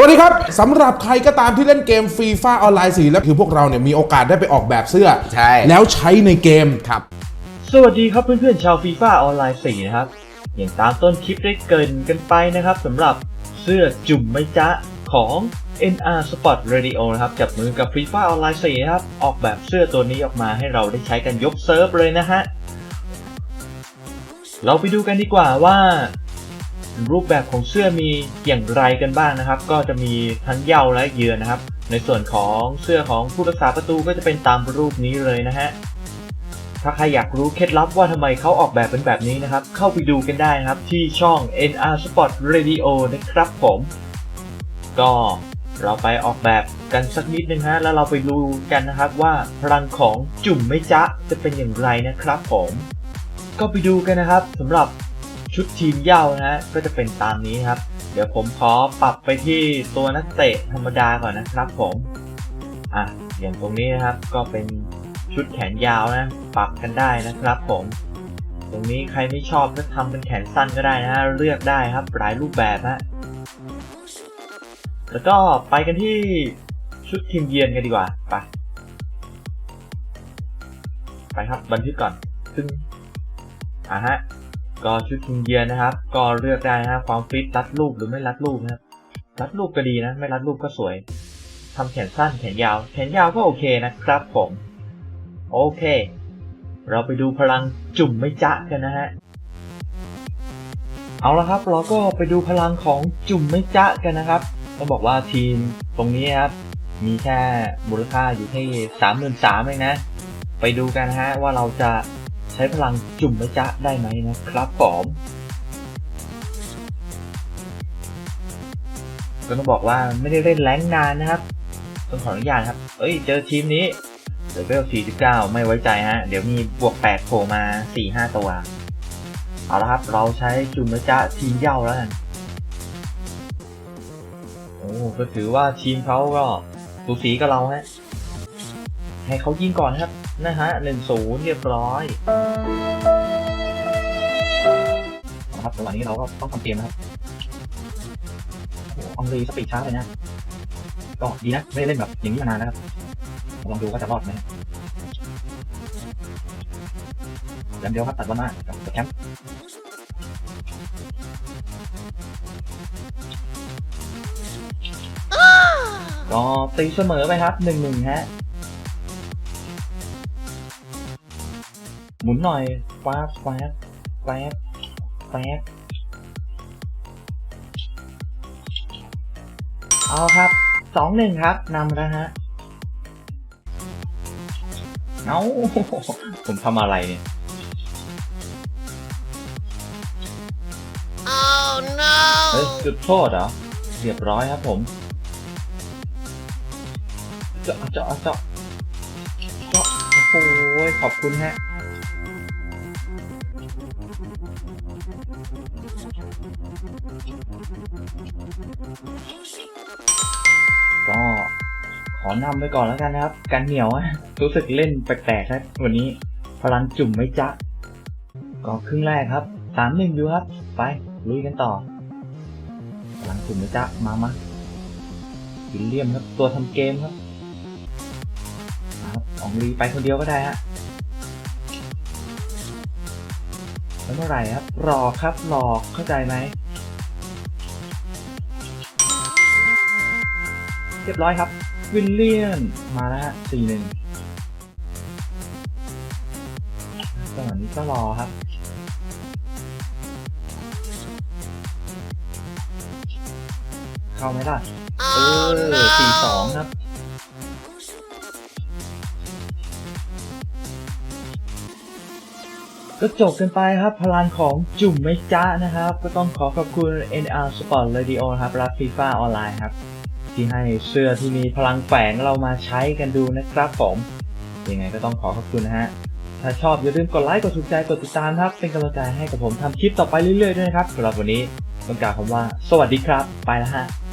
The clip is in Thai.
สวัสดีครับสำหรับใครก็ตามที่เล่นเกมฟีฟ่าออนไลน์สีแล้วคือพวกเราเนี่ยมีโอกาสได้ไปออกแบบเสื้อ ใช่ แล้วใช้ในเกมครับ สวัสดีครับเพื่อนๆชาวฟีฟ่าออนไลน์4นะครับ อย่างตามต้นคลิปได้เกรินกันไปนะครับสำหรับเสื้อจุ่มไม่จ๊ะของ NR Sport Radio นะครับจับมือกับฟีฟ่าออนไลน์4นะครับ ออกแบบเสื้อตัวนี้ออกมาให้เราได้ใช้กันยกเซิร์ฟเลยนะฮะ เราไปดูกันดีกว่าว่า รูปแบบของเสื้อมีอย่างไรกันบ้างนะครับ ก็จะมีทั้งเย้าและเยือนนะครับ ในส่วนของเสื้อของผู้รักษาประตูก็จะเป็นตามรูปนี้เลยนะฮะถ้าใครอยากรู้เคล็ดลับว่าทำไมเขาออกแบบเป็นแบบนี้นะครับ เข้าไปดูกันได้นะครับที่ช่อง NR Sport Radio นะครับผม ก็เราไปออกแบบกันสักนิดนึงฮะแล้วเราไปดูกันนะครับว่าพลังของจุ่มไม่จ๊ะจะเป็นอย่างไรนะครับผม ก็ไปดูกันนะครับสำหรับ ชุดทีมเย้านะฮะก็จะเป็นตามนี้ครับ เดี๋ยวผมขอปรับไปที่ตัวนักเตะธรรมดาก่อนนะครับผมอะอย่างตรงนี้นะครับก็เป็นชุดแขนยาวนะ ปรับกันได้นะครับผม ตรงนี้ใครไม่ชอบก็ทำเป็นแขนสั้นก็ได้นะฮะเลือกได้ครับหลายรูปแบบฮะแล้วก็ไปกันที่ชุดทีมเยือนกันดีกว่าไปไปครับบันทึกก่อนซึ่งอะฮะ ก็ชุดทีมเยือนนะครับ ก็เลือกได้นะฮะความฟิตรัดรูปหรือไม่รัดรูปนะครับรัดรูปก็ดีนะ ไม่รัดรูปก็สวยทำแขนสั้นแขนยาว แขนยาวก็โอเคนะครับผม โอเค เราไปดูพลังจุ่มไม่จ๊ะกันนะฮะเอาละครับ เราก็ไปดูพลังของจุ่มไม่จ๊ะกันนะครับต้องบอกว่าทีมตรงนี้ครับมีแค่มูลค่าอยู่ที่สามหมื่นสามเองนะ ไปดูกันฮะว่าเราจะ ช้พลังจุ่มไม่จ๊ะได้ไหมนะครับผมก็ต้องบอกว่าไม่ได้เล่นแรงนานนะครับต้องขออนุญาตครับ เอ้ย เจอทีมนี้เลเวล49 ไม่ไว้ใจฮะ เดี๋ยวมีบวก 8โผล่มา 4-5 ตัว เอาละครับ เราใช้จุ่มนะจ๊ะทีมเหย้าแล้วกันโอ้ก็ถือว่าทีมเขาก็สูสีกับเราฮะ ให้เขายิงก่อนครับ นะฮะ1-0เรียบร้อยเอาละครับจังหวะนี้เราก็ต้องทำเกมนะครับโอ้โหองรีสปีดช้าเลยนะ ก็ดีนะ ไม่ได้เล่นแบบอย่างนี้มานานแล้วครับ ลองดูว่าจะรอดไหมแลมเดียวครับตัดวันหน้ากับกับแคมป์ก็ตีเสมอไปครับหนึ่งหนึ่งฮะ มุนหน่อยฟ้าบฟ้าบฟ้าบฟ้าบเอาครับสองหนึ่งครับนำแล้วฮะเอ้าผมทำอะไรเนี่ย Oh no! เฮ้ยจุดโทษเหรอ เรียบร้อยครับผม เจาะเจาะเจาะเจาะโอ้โหขอบคุณฮะ ก็ขอนำไปก่อนแล้วกันนะครับ กันเหนียวอะรู้สึกเล่นแปลกๆครับวันนี้พลังจุ่มไม่จ๊ะก็ครึ่งแรกครับสามหนึ่งอยู่ครับ ไปลุยกันต่อ พลังจุ่มไม่จ๊ะมามาวิลเลียมครับตัวทำเกมครับมาครับอองลีไปคนเดียวก็ได้ฮะ แล้วเมื่อไหร่ครับ รอครับรอเข้าใจไหมเรียบร้อยครับ วิลเลียนมาแล้วสี่หนึ่งจังหวะนี้ก็รอครับเข้าไหมล่ะ เออสี่สองครับ ก็จบกันไปครับพลังของจุ่มไม่จ้านะครับ ก็ต้องขอขอบคุณ NR Sport Radio ครับรับฟีฟ่าออนไลน์ครับ ที่ให้เสื้อที่มีพลังแฝงเรามาใช้กันดูนะครับผม ยังไงก็ต้องขอขอบคุณนะฮะ ถ้าชอบอย่าลืมกดไลค์ กดถูกใจ กดติดตามครับ เป็นกำลังใจให้กับผมทำคลิปต่อไปเรื่อยๆด้วยนะครับสำหรับวันนี้ต้องกล่าวคำว่า สวัสดีครับ ไปแล้วฮะ